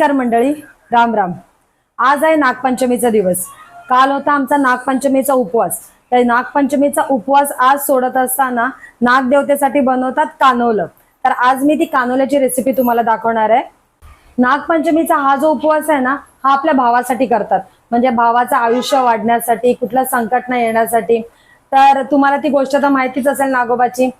नमस्कार मंडळी. राम राम. आज आहे नागपंचमीचा दिवस. काल होता आमचा नागपंचमीचा उपवास. तर नागपंचमीचा उपवास आज सोडत असताना नागदेवतेसाठी बनवतात कानोलं. तर आज मी ती कानोल्याची रेसिपी तुम्हाला दाखवणार आहे. नागपंचमीचा हा जो उपवास आहे ना हा आपल्या भावासाठी करतात. म्हणजे भावाचं आयुष्य वाढण्यासाठी कुठलं संकट नाही येण्यासाठी. तर तुम्हाला ती गोष्ट तर माहितीच असेल नागोबाची.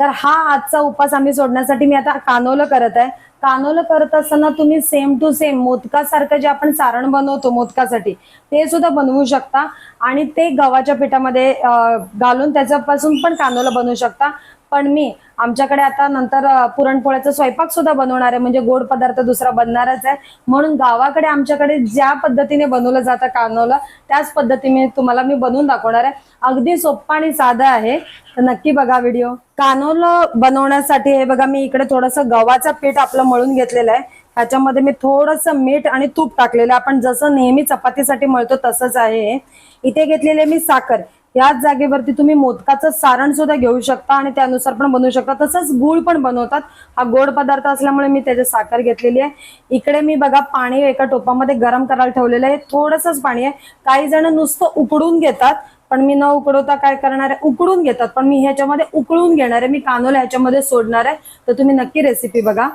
तर हा आजचा उपवास आम्ही सोडण्यासाठी मी आता कानोलं करत आहे. कानोलं करत असताना तुम्ही सेम टू सेम मोदकासारखं जे आपण सारण बनवतो मोदकासाठी ते सुद्धा बनवू शकता. आणि ते गव्हाच्या पिठामध्ये घालून त्याच्यापासून पण कानोलं बनवू शकता. पण मी आमच्याकडे आता नंतर पुरणपोळ्याचा स्वयंपाक सुद्धा बनवणार आहे. म्हणजे गोड पदार्थ दुसरा बनणारच आहे. म्हणून गावाकडे आमच्याकडे ज्या पद्धतीने बनवलं जातं कानवलं त्याच पद्धतीने तुम्हाला मी बनवून दाखवणार आहे. अगदी सोप्पा आणि साधं आहे. तर नक्की बघा व्हिडिओ कानोलं बनवण्यासाठी हे बघा मी इकडे थोडंसं गव्हाचं पीठ आपलं मळून घेतलेलं आहे. ह्याच्यामध्ये मी थोडंसं मीठ आणि तूप टाकलेलं आपण जसं नेहमी चपातीसाठी मळतो तसंच आहे. इथे घेतलेले मी साखर. याच जागेवरती तुम्ही मोदकाचं सारण सुद्धा घेऊ शकता आणि त्यानुसार पण बनवू शकता. तसंच गुळ पण बनवतात. हा गोड पदार्थ असल्यामुळे मी त्याची साखर घेतलेली आहे. इकडे मी बघा पाणी एका टोपामध्ये गरम करायला ठेवलेलं आहे. थोडंसंच पाणी आहे. काही जण नुसतं उकडून घेतात पण मी न उकडवता काय करणार आहे? उकडून घेतात. पण मी ह्याच्यामध्ये उकळून घेणार आहे. मी कानोला ह्याच्यामध्ये सोडणार आहे. तर तुम्ही नक्की रेसिपी बघा.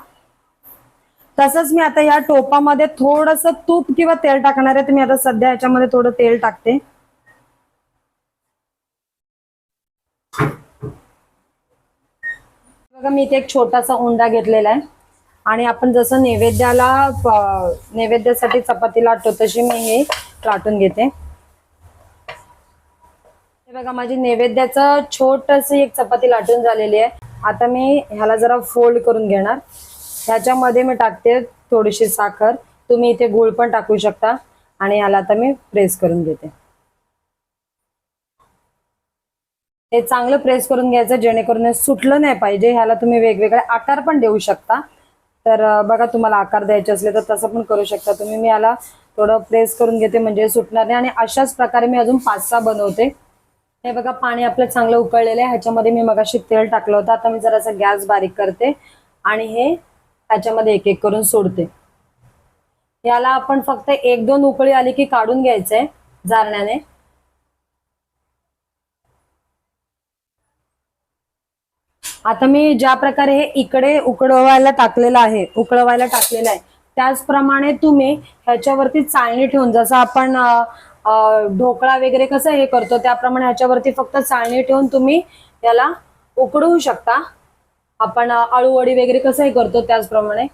तसंच मी आता या टोपामध्ये थोडस तूप किंवा तेल टाकणार आहे. मी आता सध्या ह्याच्यामध्ये थोडं तेल टाकते. बघा मी इथे एक छोटासा उंडा घेतलेला आहे. आणि आपण जसं नैवेद्याला नैवेद्यासाठी चपाती लाटतो तशी मी हे लाटून घेते. हे बघा माझी नैवेद्याचं छोटस एक चपाती लाटून झालेली आहे. आता मी ह्याला जरा फोल्ड करून घेणार. ह्याच्यामध्ये मी टाकते थोडीशी साखर. तुम्ही इथे गुळ पण टाकू शकता. आणि याला आता मी प्रेस करून घेते. हे चांगलं प्रेस करून घ्यायचं जेणेकरून हे सुटलं नाही पाहिजे. ह्याला तुम्ही वेगवेगळे आकार पण देऊ शकता. तर बघा तुम्हाला आकार द्यायचे असले तर तसं पण करू शकता. तुम्ही मी याला थोडं प्रेस करून घेते म्हणजे सुटणार नाही. आणि अशाच प्रकारे मी अजून पाच सहा बनवते. हे बघा पाणी आपलं चांगलं उकळलेलं आहे. ह्याच्यामध्ये मी मगाशी तेल टाकलं होतं. आता मी जरासा गॅस बारीक करते. आणि हे ह्याच्यामध्ये एक एक करून सोडते. याला आपण फक्त एक दोन उकळी आली की काढून घ्यायचंय जारण्याने. आता मी ज्या प्रकारे हे इकडे उकडवायला टाकलेलं आहे उकळवायला टाकलेलं आहे त्याचप्रमाणे तुम्ही ह्याच्यावरती चाळणी ठेवून जसं आपण ढोकळा वगैरे कसं हे करतो त्याप्रमाणे ह्याच्यावरती फक्त चाळणी ठेवून तुम्ही याला उकडवू शकता. आपण आळूवडी वगैरे कसं हे करतो त्याचप्रमाणे.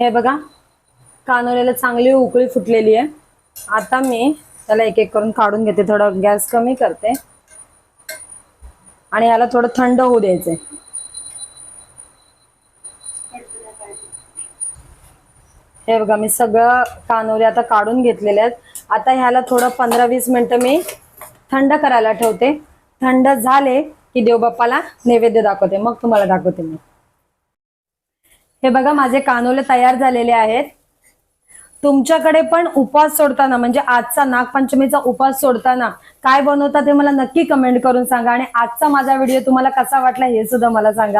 हे बघा कानोल्याला चांगली उकळी फुटलेली आहे. आता मी त्याला एक एक करून काढून घेते थोडं गॅस कमी करते. आणि याला थोडं थंड होऊ द्यायचंय. हे बघा मी सगळं कानोले आता काढून घेतलेले आहेत. आता ह्याला थोडं पंधरा वीस मिनिटं मी थंड करायला ठेवते. थंड झाले की देवबाप्पाला नैवेद्य दाखवते. मग तुम्हाला दाखवते मी. हे बघा माझे कानोले तयार झालेले आहेत. तुमच्याकडे पण उपवास सोडताना म्हणजे आजचा नागपंचमीचा उपवास सोडताना काय बनवता ते मला नक्की कमेंट करून सांगा आणि आजचा माझा व्हिडिओ तुम्हाला कसा वाटला हे सुद्धा मला सांगा.